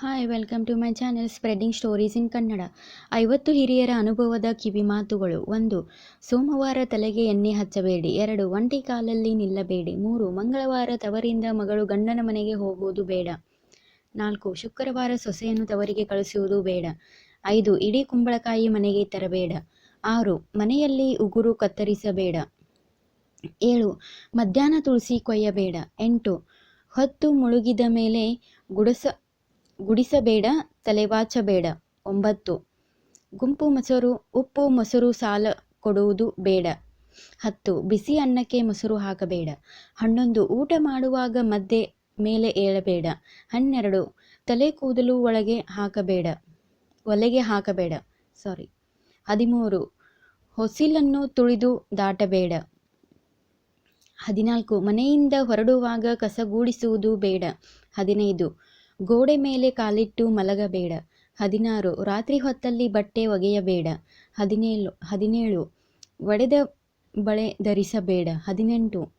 Hi welcome to my channel spreading stories in Kannada ಐವತ್ತು ಹಿರಿಯರ ಅನುಭವದ ಕಿವಿ ಮಾತುಗಳು. ಒಂದು, ಸೋಮವಾರ ತಲೆಗೆ ಎಣ್ಣೆ ಹಚ್ಚಬೇಡಿ. ಎರಡು, ಒಂಟಿ ಕಾಲಲ್ಲಿ ನಿಲ್ಲಬೇಡಿ. ಮೂರು, ಮಂಗಳವಾರ ತವರಿಂದ ಮಗಳು ಗಂಡನ ಮನೆಗೆ ಹೋಗುವುದು ಬೇಡ. ನಾಲ್ಕು, ಶುಕ್ರವಾರ ಸೊಸೆಯನ್ನು ತವರಿಗೆ ಕಳಿಸುವುದು ಬೇಡ. ಐದು, ಇಡೀ ಕುಂಬಳಕಾಯಿ ಮನೆಗೆ ತರಬೇಡ. ಆರು, ಮನೆಯಲ್ಲಿ ಉಗುರು ಕತ್ತರಿಸಬೇಡ. ಏಳು, ಮಧ್ಯಾಹ್ನ ತುಳಸಿ ಕೊಯ್ಯಬೇಡ. ಎಂಟು, ಹೊತ್ತು ಮುಳುಗಿದ ಮೇಲೆ ಗುಡಸ ಗುಡಿಸಬೇಡ, ತಲೆವಾಚಬೇಡ. ಒಂಬತ್ತು. ಗುಂಪು ಮೊಸರು, ಉಪ್ಪು ಮೊಸರು ಸಾಲ ಕೊಡುವುದು ಬೇಡ. ಹತ್ತು. ಬಿಸಿ ಅನ್ನಕ್ಕೆ ಮೊಸರು ಹಾಕಬೇಡ. ಹನ್ನೊಂದು. ಊಟ ಮಾಡುವಾಗ ಮದ್ದೆ ಮೇಲೆ ಏಳಬೇಡ. ಹನ್ನೆರಡು. ತಲೆ ಕೂದಲು ಒಳಗೆ ಹಾಕಬೇಡ. ಒಲೆಗೆ ಹಾಕಬೇಡ. ಸಾರಿ. ಹದಿಮೂರು. ಹೊಸಿಲನ್ನು ತುಳಿದು ದಾಟಬೇಡ. ಹದಿನಾಲ್ಕು. ಮನೆಯಿಂದ ಹೊರಡುವಾಗ ಕಸಗೂಡಿಸುವುದು ಬೇಡ. ಹದಿನೈದು. ಗೋಡೆ ಮೇಲೆ ಕಾಲಿಟ್ಟು ಮಲಗಬೇಡ. ಹದಿನಾರು, ರಾತ್ರಿ ಹೊತ್ತಲ್ಲಿ ಬಟ್ಟೆ ಒಗೆಯಬೇಡ. ಹದಿನೇಳು ಹದಿನೇಳು, ಒಡೆದ ಬಳೆ ಧರಿಸಬೇಡ. ಹದಿನೆಂಟು,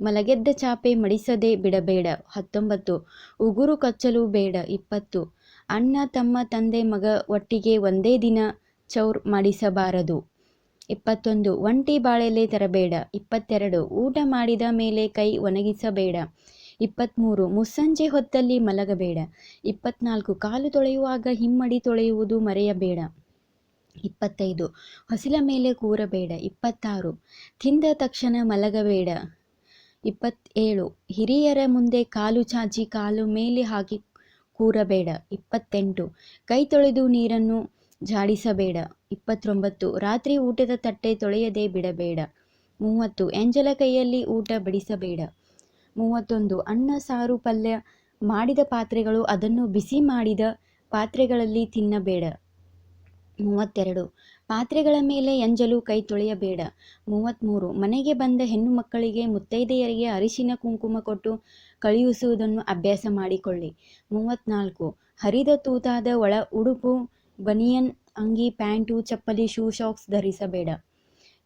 ಮಲಗೆದ್ದ ಚಾಪೆ ಮಡಿಸದೆ ಬಿಡಬೇಡ. ಹತ್ತೊಂಬತ್ತು, ಉಗುರು ಕಚ್ಚಲು ಬೇಡ. ಇಪ್ಪತ್ತು, ಅಣ್ಣ ತಮ್ಮ ತಂದೆ ಮಗ ಒಟ್ಟಿಗೆ ಒಂದೇ ದಿನ ಚೌರ್ ಮಾಡಿಸಬಾರದು. ಇಪ್ಪತ್ತೊಂದು, ಒಂಟಿ ಬಾಳೆಲೆ ತರಬೇಡ. ಇಪ್ಪತ್ತೆರಡು, ಊಟ ಮಾಡಿದ ಮೇಲೆ ಕೈ ಒಣಗಿಸಬೇಡ. ಇಪ್ಪತ್ತ್ಮೂರು ಮುಸ್ಸಂಜೆ ಹೊತ್ತಲ್ಲಿ ಮಲಗಬೇಡ. ಇಪ್ಪತ್ನಾಲ್ಕು, ಕಾಲು ತೊಳೆಯುವಾಗ ಹಿಮ್ಮಡಿ ತೊಳೆಯುವುದು ಮರೆಯಬೇಡ. ಇಪ್ಪತ್ತೈದು, ಹೊಸಿಲ ಮೇಲೆ ಕೂರಬೇಡ. ಇಪ್ಪತ್ತಾರು, ತಿಂದ ತಕ್ಷಣ ಮಲಗಬೇಡ. ಇಪ್ಪತ್ತೇಳು, ಹಿರಿಯರ ಮುಂದೆ ಕಾಲು ಚಾಚಿ ಕಾಲು ಮೇಲೆ ಹಾಕಿ ಕೂರಬೇಡ. ಇಪ್ಪತ್ತೆಂಟು, ಕೈ ತೊಳೆದು ನೀರನ್ನು ಜಾಡಿಸಬೇಡ ಇಪ್ಪತ್ತೊಂಬತ್ತು, ರಾತ್ರಿ ಊಟದ ತಟ್ಟೆ ತೊಳೆಯದೆ ಬಿಡಬೇಡ. ಮೂವತ್ತು, ಎಂಜಲ ಕೈಯಲ್ಲಿ ಊಟ ಬಡಿಸಬೇಡ. ಮೂವತ್ತೊಂದು. ಅನ್ನ, ಸಾರು, ಪಲ್ಯ ಮಾಡಿದ ಪಾತ್ರೆಗಳು ಅದನ್ನು ಬಿಸಿ ಮಾಡಿದ ಪಾತ್ರೆಗಳಲ್ಲಿ ತಿನ್ನಬೇಡ. ಮೂವತ್ತೆರಡು. ಪಾತ್ರೆಗಳ ಮೇಲೆ ಎಂಜಲು ಕೈ ತೊಳೆಯಬೇಡ. ಮೂವತ್ತ್ಮೂರು ಮನೆಗೆ ಬಂದ ಹೆಣ್ಣು ಮಕ್ಕಳಿಗೆ ಮುತ್ತೈದೆಯರಿಗೆ ಅರಿಶಿನ, ಕುಂಕುಮ ಕೊಟ್ಟು ಕಳುಹಿಸುವುದನ್ನು ಅಭ್ಯಾಸ ಮಾಡಿಕೊಳ್ಳಿ. ಮೂವತ್ತ್ನಾಲ್ಕು ಹರಿದ ತೂತಾದ ಒಳ ಉಡುಪು, ಬನಿಯನ್ ಅಂಗಿ, ಪ್ಯಾಂಟು, ಚಪ್ಪಲಿ, ಶೂ ಶಾಕ್ಸ್ ಧರಿಸಬೇಡ.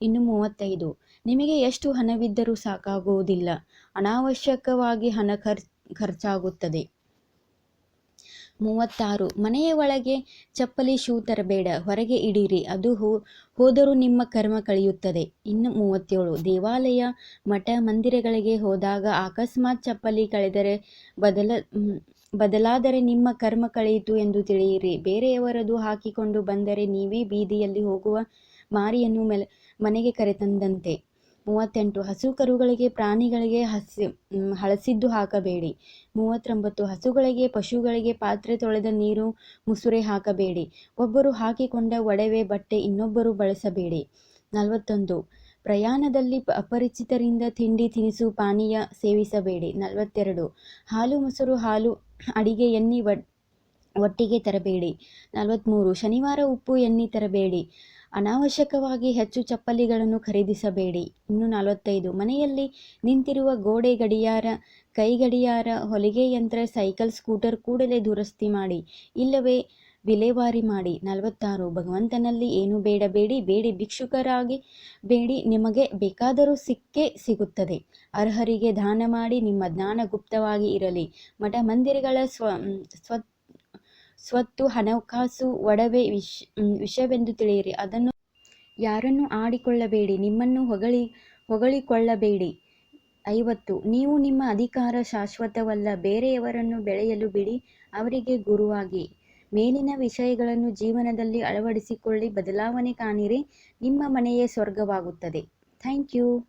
ಇನ್ನು ಮೂವತ್ತೈದು. ನಿಮಗೆ ಎಷ್ಟು ಹಣವಿದ್ದರೂ ಸಾಕಾಗುವುದಿಲ್ಲ. ಅನಾವಶ್ಯಕವಾಗಿ ಹಣ ಖರ್, ಖರ್ಚಾಗುತ್ತದೆ. ಮೂವತ್ತಾರು. ಮನೆಯ ಒಳಗೆ ಚಪ್ಪಲಿ ಶೂ ತರಬೇಡ. ಹೊರಗೆ ಇಡಿರಿ. ಅದು ಹೋ, ಹೋದರೂ ನಿಮ್ಮ ಕರ್ಮ ಕಳೆಯುತ್ತದೆ. ಇನ್ನು ಮೂವತ್ತೇಳು. ದೇವಾಲಯ ಮಠ ಮಂದಿರಗಳಿಗೆ ಹೋದಾಗ ಅಕಸ್ಮಾತ್ ಚಪ್ಪಲಿ ಕಳೆದರೆ ಬದಲ ಬದಲಾದರೆ ನಿಮ್ಮ ಕರ್ಮ ಕಳೆಯಿತು ಎಂದು ತಿಳಿಯಿರಿ. ಬೇರೆಯವರದು ಹಾಕಿಕೊಂಡು ಬಂದರೆ ನೀವೇ ಬೀದಿಯಲ್ಲಿ ಹೋಗುವ ಮಾರಿಯನ್ನು ಮೆಲ್, ಮನೆಗೆ ಕರೆತಂದಂತೆ. ಮೂವತ್ತೆಂಟು ಹಸು ಕರುಗಳಿಗೆ ಪ್ರಾಣಿಗಳಿಗೆ ಹಸಿ ಹಳಸಿದ್ದು ಹಾಕಬೇಡಿ. ಮೂವತ್ತೊಂಬತ್ತು, ಹಸುಗಳಿಗೆ, ಪಶುಗಳಿಗೆ ಪಾತ್ರೆ ತೊಳೆದ ನೀರು ಮುಸುರೆ ಹಾಕಬೇಡಿ. ಒಬ್ಬರು ಹಾಕಿಕೊಂಡ ಒಡವೆ ಬಟ್ಟೆ ಇನ್ನೊಬ್ಬರು ಬಳಸಬೇಡಿ. ನಲವತ್ತೊಂದು, ಪ್ರಯಾಣದಲ್ಲಿ ಅಪರಿಚಿತರಿಂದ ತಿಂಡಿ ತಿನಿಸು ಪಾನೀಯ ಸೇವಿಸಬೇಡಿ. ನಲವತ್ತೆರಡು, ಹಾಲು ಮೊಸರು, ಹಾಲು ಅಡಿಗೆ ಎನ್ನಿ ಒಟ್ಟಿಗೆ ತರಬೇಡಿ. ನಲವತ್ತ್ಮೂರು ಶನಿವಾರ ಉಪ್ಪು ಎನ್ನಿ ತರಬೇಡಿ. ಅನಾವಶ್ಯಕವಾಗಿ ಹೆಚ್ಚು ಚಪ್ಪಲಿಗಳನ್ನು ಖರೀದಿಸಬೇಡಿ. ಇನ್ನು ನಲವತ್ತೈದು. ಮನೆಯಲ್ಲಿ ನಿಂತಿರುವ ಗೋಡೆ ಗಡಿಯಾರ, ಕೈ ಗಡಿಯಾರ, ಹೊಲಿಗೆ ಯಂತ್ರ, ಸೈಕಲ್, ಸ್ಕೂಟರ್ ಕೂಡಲೇ ದುರಸ್ತಿ ಮಾಡಿ. ಇಲ್ಲವೇ ವಿಲೇವಾರಿ ಮಾಡಿ. ನಲವತ್ತಾರು. ಭಗವಂತನಲ್ಲಿ ಏನು ಬೇಡಬೇಡಿ. ಬೇಡಿ ಭಿಕ್ಷುಕರಾಗಿ ಬೇಡಿ. ನಿಮಗೆ ಬೇಕಾದರೂ ಸಿಕ್ಕೇ ಸಿಗುತ್ತದೆ. ಅರ್ಹರಿಗೆ ದಾನ ಮಾಡಿ ನಿಮ್ಮ ಜ್ಞಾನ ಗುಪ್ತವಾಗಿ ಇರಲಿ. ಮಠ ಮಂದಿರಗಳ ಸ್ವ ಸ್ವ ಸ್ವತ್ತು, ಹಣಕಾಸು, ಒಡವೆ, ವಿಷ ವಿಷಯವೆಂದು ತಿಳಿಯಿರಿ. ಅದನ್ನು ಯಾರನ್ನು ಆಡಿಕೊಳ್ಳಬೇಡಿ, ನಿಮ್ಮನ್ನು ಹೊಗಳಿ, ಹೊಗಳಿಕೊಳ್ಳಬೇಡಿ. ಐವತ್ತು, ನೀವು ನಿಮ್ಮ ಅಧಿಕಾರ ಶಾಶ್ವತವಲ್ಲ, ಬೇರೆಯವರನ್ನು ಬೆಳೆಯಲು ಬಿಡಿ, ಅವರಿಗೆ ಗುರುವಾಗಿ. ಮೇಲಿನ ವಿಷಯಗಳನ್ನು ಜೀವನದಲ್ಲಿ ಅಳವಡಿಸಿಕೊಳ್ಳಿ, ಬದಲಾವಣೆ ಕಾಣಿರಿ, ನಿಮ್ಮ ಮನೆಯೇ ಸ್ವರ್ಗವಾಗುತ್ತದೆ. Thank you.